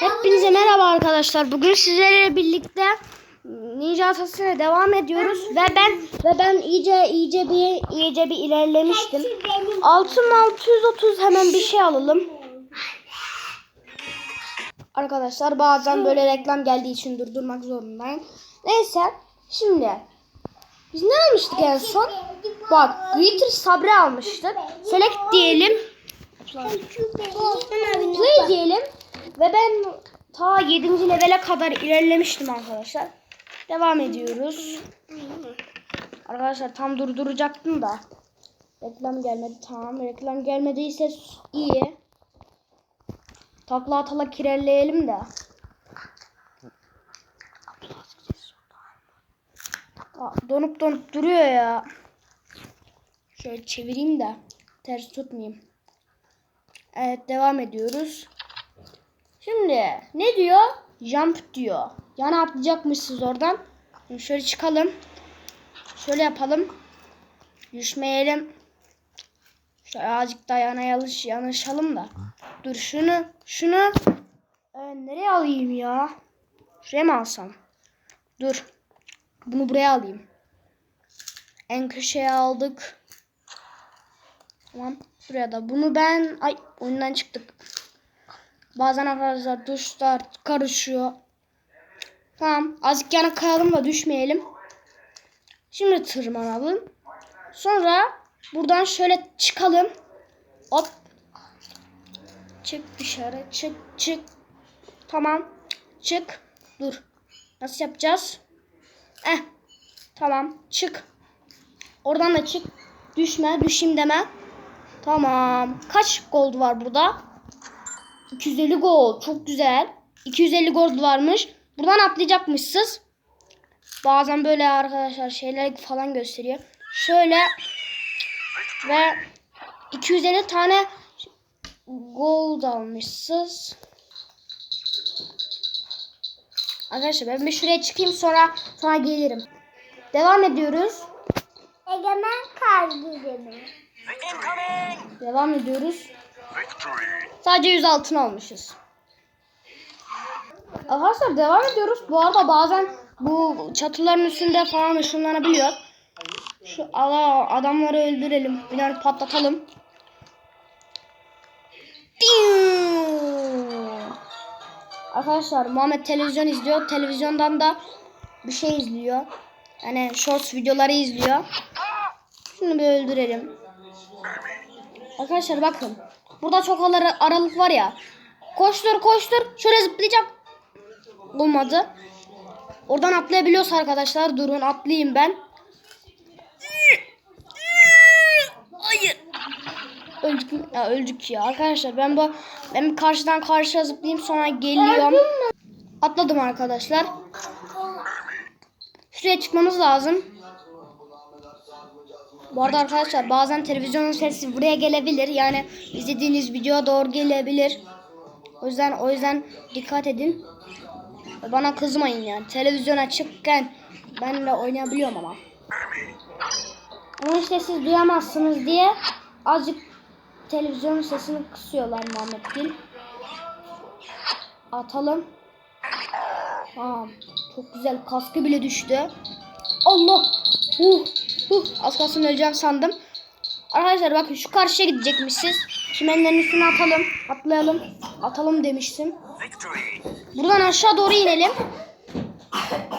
Hepinize merhaba arkadaşlar. Bugün sizlerle birlikte Ninja Atası'na devam ediyoruz ve ben ve ben iyice iyice bir iyice bir ilerlemiştim. Altın 630 hemen bir şey alalım. Arkadaşlar bazen böyle reklam geldiği için durdurmak zorundayım. Neyse şimdi biz ne almıştık en son? Bak Glitter Sabre almıştık. Select diyelim. Play diyelim. Ve ben ta 7. levele kadar ilerlemiştim arkadaşlar. Devam ediyoruz. Arkadaşlar tam durduracaktım da. Reklam gelmedi. Tamam reklam gelmediyse iyi. Takla atala kirelleyelim de. Aa, donup donup duruyor ya. Şöyle çevireyim de ters tutmayayım. Evet devam ediyoruz. Şimdi ne diyor? Jump diyor. Yana atlayacakmışsınız oradan. Şimdi şöyle çıkalım. Şöyle yapalım. Düşmeyelim. Şöyle azıcık daha yana yanlış yanlışalım da. Dur şunu şunu e, nereye alayım ya? Şuraya mı alsam? Dur. Bunu buraya alayım. En köşeye aldık. Tamam. Buraya da. Bunu ben ay oyundan çıktık. Bazen arkadaşlar tuşlar karışıyor. Tamam. Azıcık yana kayalım da düşmeyelim. Şimdi tırmanalım. Sonra buradan şöyle çıkalım. Hop. Çık dışarı. Çık çık. Tamam. Çık. Dur. Nasıl yapacağız? Eh. Tamam. Çık. Oradan da çık. Düşme. Düşeyim deme. Tamam. Kaç gold var burada? 250 gold. Çok güzel. 250 gold varmış. Buradan atlayacakmışsınız. Bazen böyle arkadaşlar şeyler falan gösteriyor. Şöyle ve 250 tane gold almışsınız. Arkadaşlar ben bir şuraya çıkayım sonra sonra gelirim. Devam ediyoruz. Egemen kalbimi. Devam ediyoruz. Sadece 100 altın almışız. Arkadaşlar devam ediyoruz. Bu arada bazen bu çatıların üstünde falan ışınlanabiliyor. Şu ala adamları öldürelim. Bir tane patlatalım. Arkadaşlar Muhammed televizyon izliyor. Televizyondan da bir şey izliyor. Yani shorts videoları izliyor. Şunu bir öldürelim. Arkadaşlar bakın. Burada çok ara- aralık var ya. Koştur koştur. Şöyle zıplayacak. Olmadı. Oradan atlayabiliyorsa arkadaşlar. Durun atlayayım ben. Hayır. Öldük mü? Ya öldük ya. Arkadaşlar ben bu ben karşıdan karşıya zıplayayım sonra geliyorum. Atladım arkadaşlar. Şuraya çıkmamız lazım. Bu arada arkadaşlar bazen televizyonun sesi buraya gelebilir. Yani izlediğiniz videoya doğru gelebilir. O yüzden o yüzden dikkat edin. Bana kızmayın yani. Televizyon açıkken ben oynayabiliyorum ama. Ama işte siz duyamazsınız diye azıcık televizyonun sesini kısıyorlar Muhammed Gül. Atalım. Tamam. Çok güzel. Kaskı bile düştü. Allah. Uh. Uh. Az kalsın öleceğim sandım. Arkadaşlar bakın şu karşıya gidecekmişiz. Çimenlerin üstüne atalım. Atlayalım. Atalım demiştim. Buradan aşağı doğru inelim.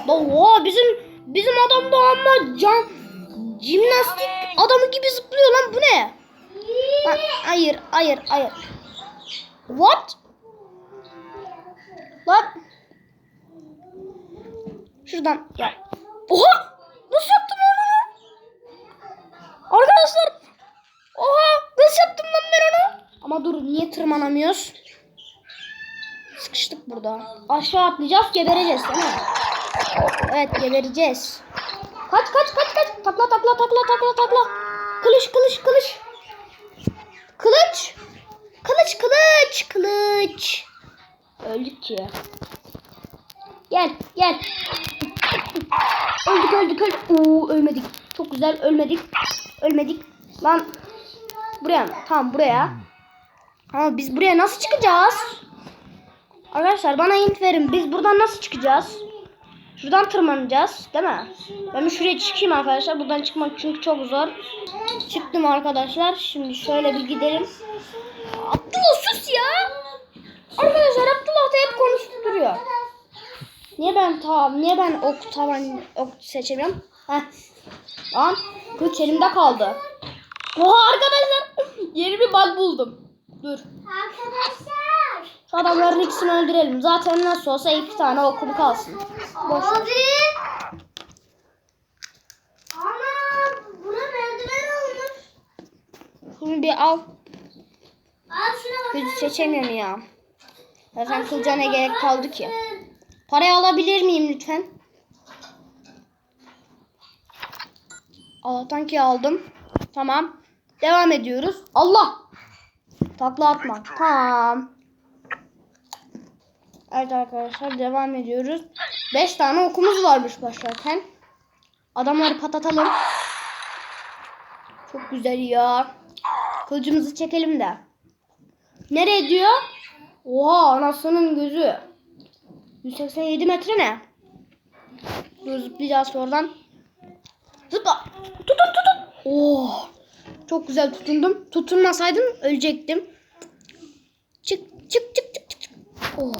Oo, bizim bizim adam da ama can jimnastik adamı gibi zıplıyor lan bu ne? Lan, hayır hayır hayır. What? Lan. Şuradan ya. Oha! Arkadaşlar. Oha! Nasıl yaptım lan ben onu? Ama dur niye tırmanamıyoruz? Sıkıştık burada. Aşağı atlayacağız gebereceğiz değil mi? Evet gebereceğiz. Kaç kaç kaç kaç. Takla takla takla takla takla. Kılıç kılıç kılıç. Kılıç. Kılıç kılıç kılıç. Öldük ki. Gel gel. Öldük öldük öldük. Oo ölmedik. Çok güzel ölmedik. Ölmedik. Lan buraya mı? Tamam buraya. Ama biz buraya nasıl çıkacağız? Arkadaşlar bana hint verin. Biz buradan nasıl çıkacağız? Şuradan tırmanacağız değil mi? Ben bir şuraya çıkayım arkadaşlar. Buradan çıkmak çünkü çok zor. Çıktım arkadaşlar. Şimdi şöyle bir gidelim. Abdullah sus ya. Arkadaşlar Abdullah da hep konuşup duruyor. Niye ben tamam niye ben ok tavan ok seçemiyorum? Heh. Tamam. Kılıç elimde kaldı. Oha arkadaşlar. Yeni bir bug buldum. Dur. Arkadaşlar. Şu adamların ikisini öldürelim. Zaten nasıl olsa iki tane okum kalsın. Boş. Abi. Ana buna merdiven olmuş. Şunu bir al. Abi şuna bak. Kılıç seçemiyorum ya. Zaten kılıca ne gerek kaldı ki? Parayı alabilir miyim lütfen? Allah'tan ki aldım. Tamam. Devam ediyoruz. Allah! Takla atma. Tamam. Evet arkadaşlar devam ediyoruz. 5 tane okumuz varmış başlarken. Adamları patlatalım. Çok güzel ya. Kılıcımızı çekelim de. Nereye diyor? Oha anasının gözü. 187 metre ne? Dur zıplayacağız oradan. Zıpla. Tutun tutun. Oh. Çok güzel tutundum. Tutunmasaydım ölecektim. Çık çık çık çık çık. Oh.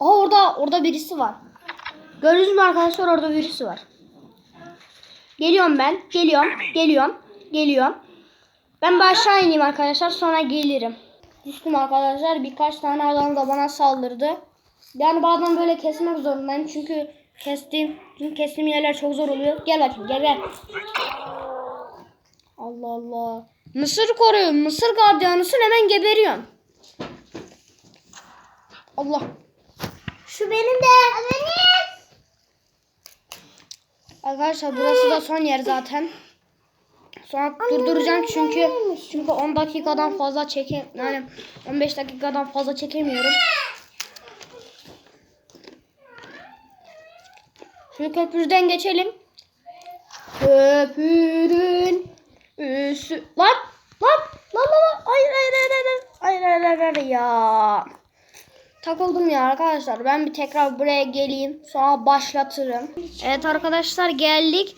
Aa orada orada birisi var. Gördünüz mü arkadaşlar orada birisi var. Geliyorum ben. Geliyorum. Geliyorum. Geliyorum. Ben bir aşağı ineyim arkadaşlar sonra gelirim. Düştüm arkadaşlar. Birkaç tane adam da bana saldırdı. Yani bazen böyle kesmek zorundayım. Çünkü kestiğim, çünkü kestiğim yerler çok zor oluyor. Gel bakayım gel gel. Allah Allah. Mısır koruyor. Mısır gardiyanısın hemen geberiyorsun. Allah. Şu benim de. Benim. Arkadaşlar burası da son yer zaten. Sonra durduracağım çünkü çünkü 10 dakikadan fazla çeke yani 15 dakikadan fazla çekemiyorum. Şu köprüden geçelim. Köprünün üstü lan lan lan lan hayır hayır hayır hayır hayır hayır hayır, hayır ya. Takıldım ya arkadaşlar. Ben bir tekrar buraya geleyim. Sonra başlatırım. Evet arkadaşlar geldik.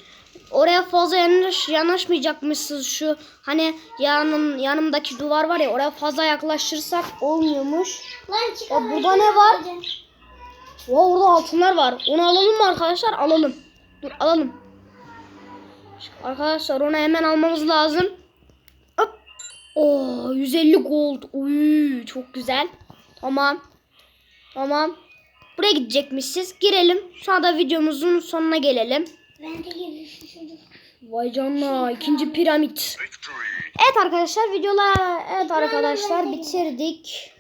Oraya fazla yanaş, yanaşmayacakmışsınız şu hani yanım yanımdaki duvar var ya oraya fazla yaklaşırsak olmuyormuş. Lan çık. Ya burada ne var? Ya orada altınlar var. Onu alalım mı arkadaşlar? Alalım. Dur alalım. Arkadaşlar onu hemen almamız lazım. Hop. Oo 150 gold. Uy çok güzel. Tamam. Tamam. Buraya gidecekmişiz. Girelim. Sonra da videomuzun sonuna gelelim. Ben de. Vay canına ikinci piramit. Evet arkadaşlar videolar evet arkadaşlar bitirdik.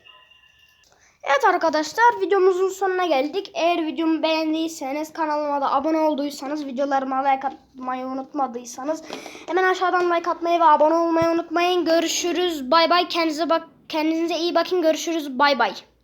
Evet arkadaşlar videomuzun sonuna geldik. Eğer videomu beğendiyseniz kanalıma da abone olduysanız videolarıma like atmayı unutmadıysanız hemen aşağıdan like atmayı ve abone olmayı unutmayın. Görüşürüz. Bay bay. Kendinize bak kendinize iyi bakın. Görüşürüz. Bay bay.